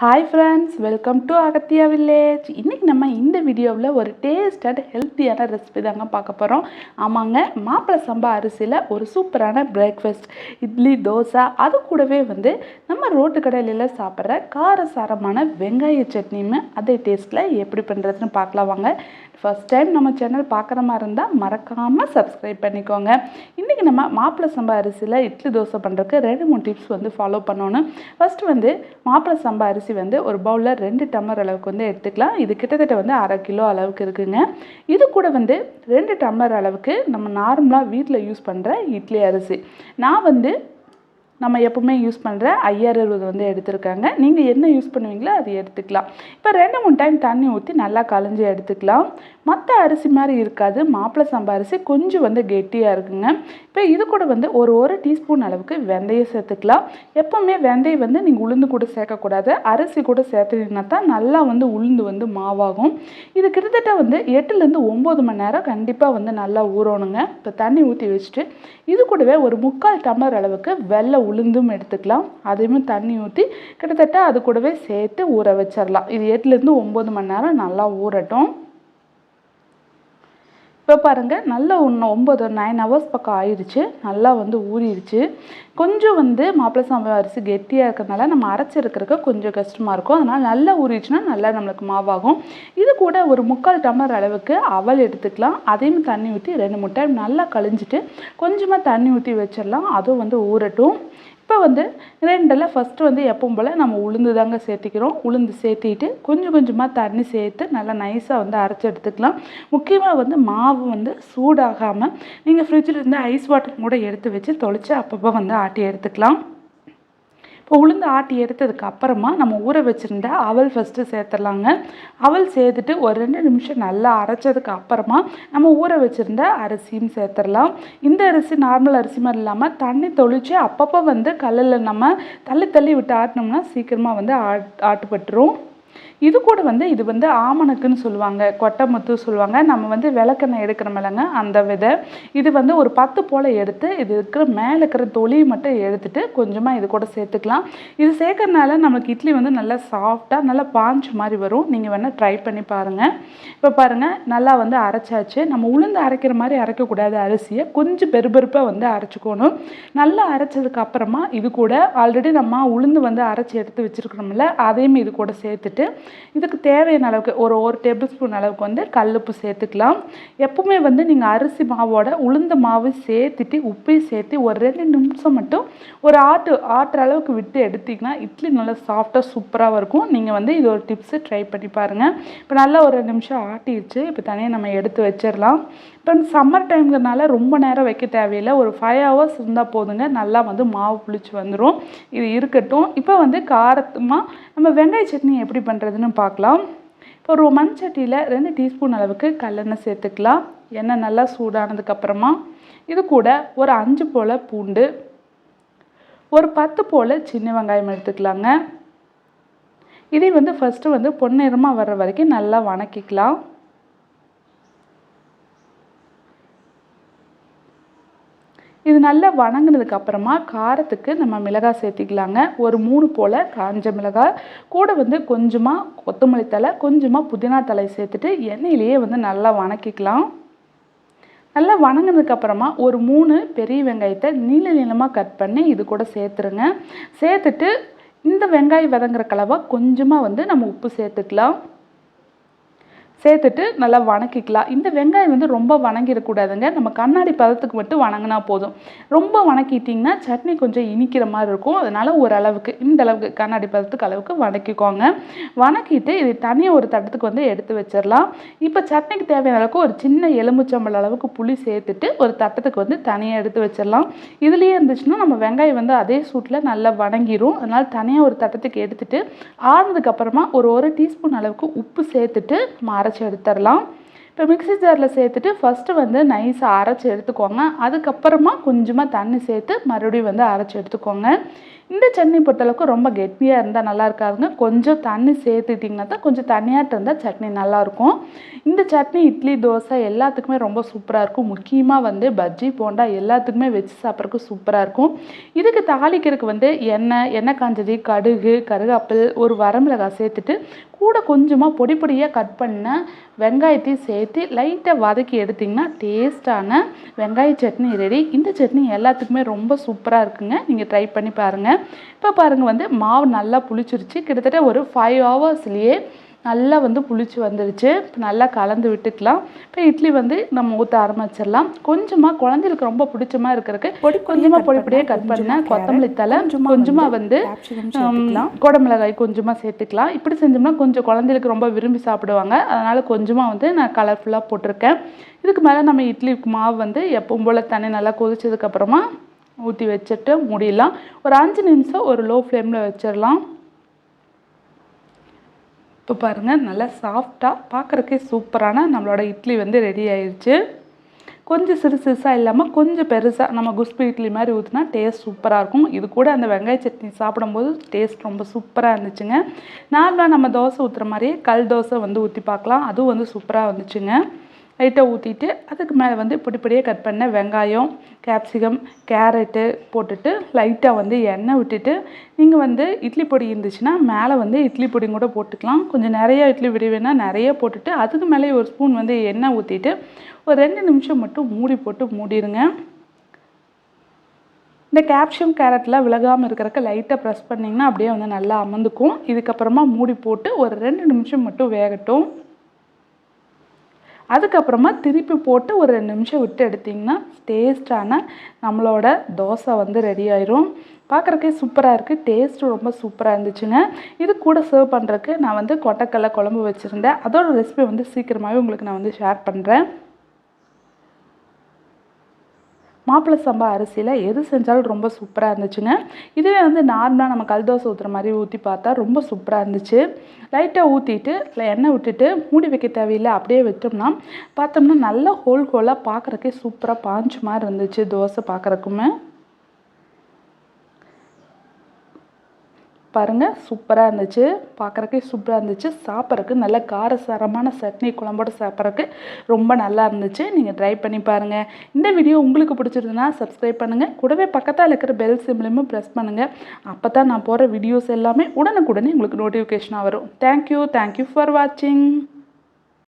Hi friends welcome to Agathiya village இன்றைக்கி நம்ம இந்த வீடியோவில் ஒரு டேஸ்ட் அண்ட் ஹெல்த்தியான ரெசிபி தாங்க பார்க்க போகிறோம் ஆமாங்க மாப்பிள சம்பா அரிசியில் ஒரு சூப்பரான பிரேக்ஃபாஸ்ட் இட்லி தோசை அது கூடவே வந்து நம்ம ரோட்டு கடையில சாப்பிட்ற காரசாரமான வெங்காய சட்னியுமே அதே டேஸ்ட்டில் எப்படி பண்ணுறதுன்னு பார்க்கலாம் வாங்க. ஃபஸ்ட் டைம் நம்ம சேனல் பார்க்குற மாதிரி இருந்தால் மறக்காமல் சப்ஸ்கிரைப் பண்ணிக்கோங்க. இன்றைக்கி நம்ம மாப்பிள சம்பா அரிசியில் இட்லி தோசை பண்ணுறதுக்கு ரெண்டு மூணு டிப்ஸ் வந்து ஃபாலோ பண்ணணும். ஃபஸ்ட்டு வந்து மாப்பிள சம்பா அரிசி வந்து ஒரு பவுலில் ரெண்டு டம்ளர் அளவுக்கு வந்து எடுத்துக்கலாம். இது கிட்டத்தட்ட வந்து அரை கிலோ அளவுக்கு இருக்குங்க. இது கூட வந்து ரெண்டு டம்ளர் அளவுக்கு நம்ம நார்மலாக வீட்டில் யூஸ் பண்ணுற இட்லி அரிசி. நான் வந்து நம்ம எப்பவுமே யூஸ் பண்ணுற ஐஆர் அறுபது வந்து எடுத்திருக்காங்க. நீங்கள் என்ன யூஸ் பண்ணுவீங்களோ அது எடுத்துக்கலாம். இப்போ ரெண்டு மூணு டைம் தண்ணி ஊற்றி நல்லா களைஞ்சி எடுத்துக்கலாம். மற்ற அரிசி மாதிரி இருக்காது. மாப்பிள்ளை சம்பா அரிசி கொஞ்சம் வந்து கெட்டியாக இருக்குங்க. இப்போ இது கூட வந்து ஒரு ஒரு டீஸ்பூன் அளவுக்கு வெந்தயம் சேர்த்துக்கலாம். எப்போவுமே வெந்தயம் வந்து நீங்கள் உளுந்து கூட சேர்க்கக்கூடாது. அரிசி கூட சேர்த்துனீங்கன்னா தான் நல்லா வந்து உளுந்து வந்து மாவாகும். இது கிட்டத்தட்ட வந்து எட்டுலேருந்து ஒம்பது மணி நேரம் கண்டிப்பாக வந்து நல்லா ஊறணுங்க. இப்போ தண்ணி ஊற்றி வச்சுட்டு இது கூடவே ஒரு முக்கால் டம்ளர் அளவுக்கு வெள்ளை உளுந்தும் எடுத்துக்கலாம். அதையுமே தண்ணி ஊற்றி கிட்டத்தட்ட அது கூடவே சேர்த்து ஊற வச்சிடலாம் இது எட்டுலேருந்து ஒம்பது மணி நேரம் நல்லா ஊறட்டும். இப்போ பாருங்கள் நல்லா ஒன்று ஒம்பது நைன் ஹவர்ஸ் பக்கம் ஆயிடுச்சு. நல்லா வந்து ஊறிடுச்சு. கொஞ்சம் வந்து மாப்பிள்ளை சாம்பா அரிசி கெட்டியாக இருக்கிறதுனால நம்ம அரைச்சிருக்கிறதுக்கு கொஞ்சம் கஷ்டமாக இருக்கும். அதனால் நல்லா ஊறிடுச்சுன்னா நல்லா நம்மளுக்கு மாவாகும். இது கூட ஒரு முக்கால் டம்ளர் அளவுக்கு அவல் எடுத்துக்கலாம். அதையும் தண்ணி ஊற்றி ரெண்டு மூணு டைம் நல்லா கழிஞ்சிட்டு கொஞ்சமாக தண்ணி ஊற்றி வச்சிடலாம். அதுவும் வந்து ஊறட்டும். இப்போ வந்து ரெண்டில் ஃபஸ்ட்டு வந்து எப்பவும் போல் நம்ம உளுந்து தாங்க சேர்த்திக்கிறோம். உளுந்து சேர்த்திட்டு கொஞ்சம் கொஞ்சமாக தண்ணி சேர்த்து நல்லா நைஸாக வந்து அரைச்சி எடுத்துக்கலாம். முக்கியமாக வந்து மாவு வந்து சூடாகாமல் நீங்கள் ஃப்ரிட்ஜில் இருந்து ஐஸ் வாட்டர் கூட எடுத்து வச்சு தொளிச்சு அப்பப்போ வந்து ஆட்டி எடுத்துக்கலாம். இப்போ உளுந்து ஆட்டி எடுத்ததுக்கு அப்புறமா நம்ம ஊற வச்சுருந்த அவல் ஃபஸ்ட்டு சேர்த்துடலாங்க. அவல் சேர்த்துட்டு ஒரு ரெண்டு நிமிஷம் நல்லா அரைச்சதுக்கு அப்புறமா நம்ம ஊற வச்சுருந்த அரிசியும் சேர்த்துடலாம். இந்த அரிசி நார்மல் அரிசி மாதிரி இல்லாமல் தண்ணி தொளித்து அப்பப்போ வந்து கல்லில் நம்ம தள்ளி தள்ளி விட்டு ஆட்டினோம்னா சீக்கிரமாக வந்து ஆட் ஆட்டுப்பட்டுரும். இது கூட வந்து இது வந்து ஆமணக்குன்னு சொல்லுவாங்க கொட்டமுத்து சொல்லுவாங்க. நம்ம வந்து விளக்கெண்ணெய் எடுக்கிறோமில்லங்க அந்த விதை. இது வந்து ஒரு பத்து போல் எடுத்து இது இருக்கிற மேலே இருக்கிற தொலியை மட்டும் எடுத்துட்டு கொஞ்சமாக இது கூட சேர்த்துக்கலாம். இது சேர்க்கறனால நமக்கு இட்லி வந்து நல்லா சாஃப்டாக நல்லா பாஞ்சு மாதிரி வரும். நீங்கள் வேணால் ட்ரை பண்ணி பாருங்கள் இப்போ பாருங்கள் நல்லா வந்து அரைச்சாச்சு. நம்ம உளுந்து அரைக்கிற மாதிரி அரைக்கக்கூடாது அரிசியை. கொஞ்சம் பெருபெருப்பாக வந்து அரைச்சிக்கணும். நல்லா அரைச்சதுக்கு அப்புறமா இது கூட ஆல்ரெடி நம்ம உளுந்து வந்து அரைச்சி எடுத்து வச்சுருக்கிறோம்ல அதையும் இது கூட சேர்த்துட்டு இதுக்கு தேவையான அளவுக்கு ஒரு ஒரு டேபிள் ஸ்பூன் அளவுக்கு வந்து கல்லுப்பு சேர்த்துக்கலாம். எப்பவுமே வந்து நீங்கள் அரிசி மாவோட உளுந்த மாவு சேர்த்துட்டு உப்பையும் சேர்த்து ஒரு ரெண்டு நிமிஷம் மட்டும் ஒரு ஆட்டு ஆட்டுற அளவுக்கு விட்டு எடுத்திங்கன்னா இட்லி நல்லா சாஃப்டாக சூப்பராக இருக்கும். நீங்கள் வந்து இது ஒரு டிப்ஸு ட்ரை பண்ணி பாருங்கள் இப்போ நல்லா ஒரு ரெண்டு நிமிஷம் ஆட்டிடுச்சு. இப்போ தனியாக நம்ம எடுத்து வச்சிடலாம். இப்போ சம்மர் டைம்ங்கிறனால ரொம்ப நேரம் வைக்க தேவையில்லை. ஒரு ஃபைவ் ஹவர்ஸ் இருந்தால் போதுங்க. நல்லா வந்து மாவு புளிச்சு வந்துடும் இது இருக்கட்டும். இப்போ வந்து காரத்துமாக நம்ம வெங்காய சட்னி எப்படி பண்ணுறதுன்னு பார்க்கலாம். இப்போ ஒரு மண் சட்டியில் ரெண்டு டீஸ்பூன் அளவுக்கு கல்லெண்ணெய் சேர்த்துக்கலாம். எண்ணெய் நல்லா சூடானதுக்கப்புறமா இது கூட ஒரு அஞ்சு போல் பூண்டு ஒரு பத்து போல் சின்ன வெங்காயம் எடுத்துக்கலாங்க. இதை வந்து ஃபஸ்ட்டு வந்து பொன்னிறமாக வர்ற வரைக்கும் நல்லா வணக்கிக்கலாம். இது நல்லா வணங்கினதுக்கு அப்புறமா காரத்துக்கு நம்ம மிளகாய் சேர்த்திக்கலாங்க. ஒரு மூணு போல் காஞ்ச மிளகாய் கூட வந்து கொஞ்சமாக கொத்தமல்லி தலை கொஞ்சமாக புதினா தலை சேர்த்துட்டு எண்ணெயிலேயே வந்து நல்லா வணக்கிக்கலாம். நல்லா வணங்கினதுக்கு அப்புறமா ஒரு மூணு பெரிய வெங்காயத்தை நீள நீளமாக கட் பண்ணி இது கூட சேர்த்துருங்க. சேர்த்துட்டு இந்த வெங்காயம் விதங்குற கலவை கொஞ்சமாக வந்து நம்ம உப்பு சேர்த்துக்கலாம். சேர்த்துட்டு நல்லா வணக்கிக்கலாம். இந்த வெங்காயம் வந்து ரொம்ப வணங்கிடக்கூடாதுங்க. நம்ம கண்ணாடி பதத்துக்கு மட்டும் வணங்கினா போதும். ரொம்ப வணக்கிட்டிங்கன்னா சட்னி கொஞ்சம் இனிக்கிற மாதிரி இருக்கும். அதனால் ஓரளவுக்கு இந்த அளவுக்கு கண்ணாடி பதத்துக்கு அளவுக்கு வணக்கிக்கோங்க. வணக்கிட்டு இது தனியாக ஒரு தட்டத்துக்கு வந்து எடுத்து வச்சிடலாம். இப்போ சட்னிக்கு தேவையான அளவுக்கு ஒரு சின்ன எலுமிச்சம்பழ அளவுக்கு புளி சேர்த்துட்டு ஒரு தட்டத்துக்கு வந்து தனியாக எடுத்து வச்சிடலாம். இதுலேயே இருந்துச்சுன்னா நம்ம வெங்காயம் வந்து அதே சூட்டில் நல்லா வணங்கிடும் அதனால் தனியாக ஒரு தட்டத்துக்கு எடுத்துட்டு ஆறுனதுக்கப்புறமா ஒரு ஒரு டீஸ்பூன் அளவுக்கு உப்பு சேர்த்துட்டு மர அரைச்சி எடுத்துடலாம். இப்போ மிக்ஸி ஜாரில் சேர்த்துட்டு ஃபஸ்ட்டு வந்து நைஸாக அரைச்சி எடுத்துக்கோங்க. அதுக்கப்புறமா கொஞ்சமாக தண்ணி சேர்த்து மறுபடியும் வந்து அரைச்சி எடுத்துக்கோங்க. இந்த சட்னி பொறுத்தளவுக்கு ரொம்ப கெட்டியாக இருந்தால் நல்லா இருக்காதுங்க. கொஞ்சம் தண்ணி சேர்த்துட்டிங்கன்னா தான் கொஞ்சம் தண்ணியாட்டு இருந்தால் சட்னி நல்லாயிருக்கும் இந்த சட்னி இட்லி தோசை எல்லாத்துக்குமே ரொம்ப சூப்பராக இருக்கும். முக்கியமாக வந்து பஜ்ஜி போண்டா எல்லாத்துக்குமே வச்சு சாப்பிட்றதுக்கு சூப்பராக இருக்கும். இதுக்கு தாளிக்கிறதுக்கு வந்து எண்ணெய் எண்ணெய் காஞ்சது கடுகு கருவேப்பில் ஒரு வரமிளகாய் சேர்த்துட்டு கூட கொஞ்சமாக பொடி பொடியாக கட் பண்ண வெங்காயத்தையும் சேர்த்து லைட்டாக வதக்கி எடுத்திங்கன்னா டேஸ்ட்டான வெங்காய சட்னி ரெடி இந்த சட்னி எல்லாத்துக்குமே ரொம்ப சூப்பராக இருக்குங்க. நீங்கள் ட்ரை பண்ணி பாருங்கள் இப்போ பாருங்கள் வந்து மாவு நல்லா புளிச்சிருச்சு. கிட்டத்தட்ட ஒரு ஃபைவ் ஹவர்ஸ்லேயே நல்லா வந்து புளிச்சு வந்துடுச்சு இப்போ நல்லா கலந்து விட்டுக்கலாம். இப்போ இட்லி வந்து நம்ம ஊற்ற ஆரம்பிச்சிடலாம். கொஞ்சமாக குழந்தைகளுக்கு ரொம்ப பிடிச்சமா இருக்கிறதுக்கு பொடி கொஞ்சமாக பொடி பொடியே கட் பண்ண கொத்தமல்லி தலை கொஞ்சமாக வந்து குடமிளகாய் கொஞ்சமாக சேர்த்துக்கலாம். இப்படி செஞ்சோம்னா கொஞ்சம் குழந்தைகளுக்கு ரொம்ப விரும்பி சாப்பிடுவாங்க. அதனால் கொஞ்சமாக வந்து நான் கலர்ஃபுல்லாக போட்டிருக்கேன். இதுக்கு மேலே நம்ம இட்லி மாவு வந்து எப்பவும் போல் தண்ணி நல்லா கொதிச்சதுக்கப்புறமா ஊற்றி வச்சுட்டு மூடிடலாம். ஒரு அஞ்சு நிமிஷம் ஒரு லோ ஃப்ளேமில் வச்சிடலாம். இப்போ பாருங்கள் நல்லா சாஃப்டாக பார்க்குறக்கே சூப்பரான நம்மளோட இட்லி வந்து ரெடி ஆயிடுச்சு கொஞ்சம் சிறு சிறுசாக இல்லாமல் கொஞ்சம் பெருசாக நம்ம குஸ்பி இட்லி மாதிரி ஊற்றினா டேஸ்ட் சூப்பராக இருக்கும். இது கூட அந்த வெங்காய சட்னி சாப்பிடும்போது டேஸ்ட் ரொம்ப சூப்பராக இருந்துச்சுங்க. நார்மலாக நம்ம தோசை ஊற்றுற மாதிரியே கல் தோசை வந்து ஊற்றி பார்க்கலாம். அதுவும் வந்து சூப்பராக வந்துச்சுங்க. லைட்டாக ஊற்றிட்டு அதுக்கு மேலே வந்து பொடி பொடியாக கட் பண்ண வெங்காயம் கேப்சிகம் கேரட்டு போட்டுட்டு லைட்டாக வந்து எண்ணெய் விட்டுட்டு நீங்கள் வந்து இட்லி பொடி இருந்துச்சுன்னா மேலே வந்து இட்லி பொடி கூட போட்டுக்கலாம். கொஞ்சம் நிறையா இட்லி பொடி வேணால் நிறைய போட்டுட்டு அதுக்கு மேலே ஒரு ஸ்பூன் வந்து எண்ணெய் ஊற்றிட்டு ஒரு ரெண்டு நிமிஷம் மட்டும் மூடி போட்டு மூடிடுங்க இந்த கேப்சியம் கேரட்லாம் விலகாமல் இருக்கிறக்க லைட்டாக ப்ரெஸ் பண்ணிங்கன்னா அப்படியே வந்து நல்லா அமர்ந்துக்கும். இதுக்கப்புறமா மூடி போட்டு ஒரு ரெண்டு நிமிஷம் மட்டும் வேகட்டும். அதுக்கப்புறமா திருப்பி போட்டு ஒரு ரெண்டு நிமிஷம் விட்டு எடுத்திங்கன்னா டேஸ்டான நம்மளோட தோசை வந்து ரெடி ஆயிரும். பார்க்குறக்கே சூப்பராக இருக்குது டேஸ்ட்டு ரொம்ப சூப்பராக இருந்துச்சுங்க. இது கூட சர்வ் பண்ணுறதுக்கு நான் வந்து கொட்டக்கடலை குழம்பு வச்சுருந்தேன். அதோட ரெசிபி வந்து சீக்கிரமாகவே உங்களுக்கு நான் வந்து ஷேர் பண்ணுறேன் மாப்பிள்ளை சம்பா அரிசியில் எது செஞ்சாலும் ரொம்ப சூப்பராக இருந்துச்சுங்க. இதுவே வந்து நார்மலாக நம்ம கல் தோசை ஊற்றுற மாதிரி ஊற்றி பார்த்தா ரொம்ப சூப்பராக இருந்துச்சு. லைட்டாக ஊற்றிட்டு எண்ணெய் விட்டுட்டு மூடி வைக்க தேவையில்லை அப்படியே விட்டோம்னா பார்த்தோம்னா நல்லா ஹோல் ஹோலாக பார்க்குறக்கே சூப்பராக பாஞ்சு மாதிரி இருந்துச்சு தோசை பார்க்குறக்குமே பாருங்கள் சூப்பராக இருந்துச்சு. பார்க்குறக்கே சூப்பராக இருந்துச்சு. சாப்பிட்றக்கு நல்ல காரசாரமான சட்னி குழம்போடு சாப்பிட்றக்கு ரொம்ப நல்லா இருந்துச்சு. நீங்கள் ட்ரை பண்ணி பாருங்கள் இந்த வீடியோ உங்களுக்கு பிடிச்சிருந்துன்னா சப்ஸ்கிரைப் பண்ணுங்கள் கூடவே பக்கத்தில் இருக்கிற பெல் சிம்லையும் ப்ரெஸ் பண்ணுங்கள் அப்போ தான் நான் போகிற வீடியோஸ் எல்லாமே உடனுக்குடனே உங்களுக்கு நோட்டிஃபிகேஷனாக வரும். தேங்க்யூ தேங்க்யூ ஃபார் வாட்சிங்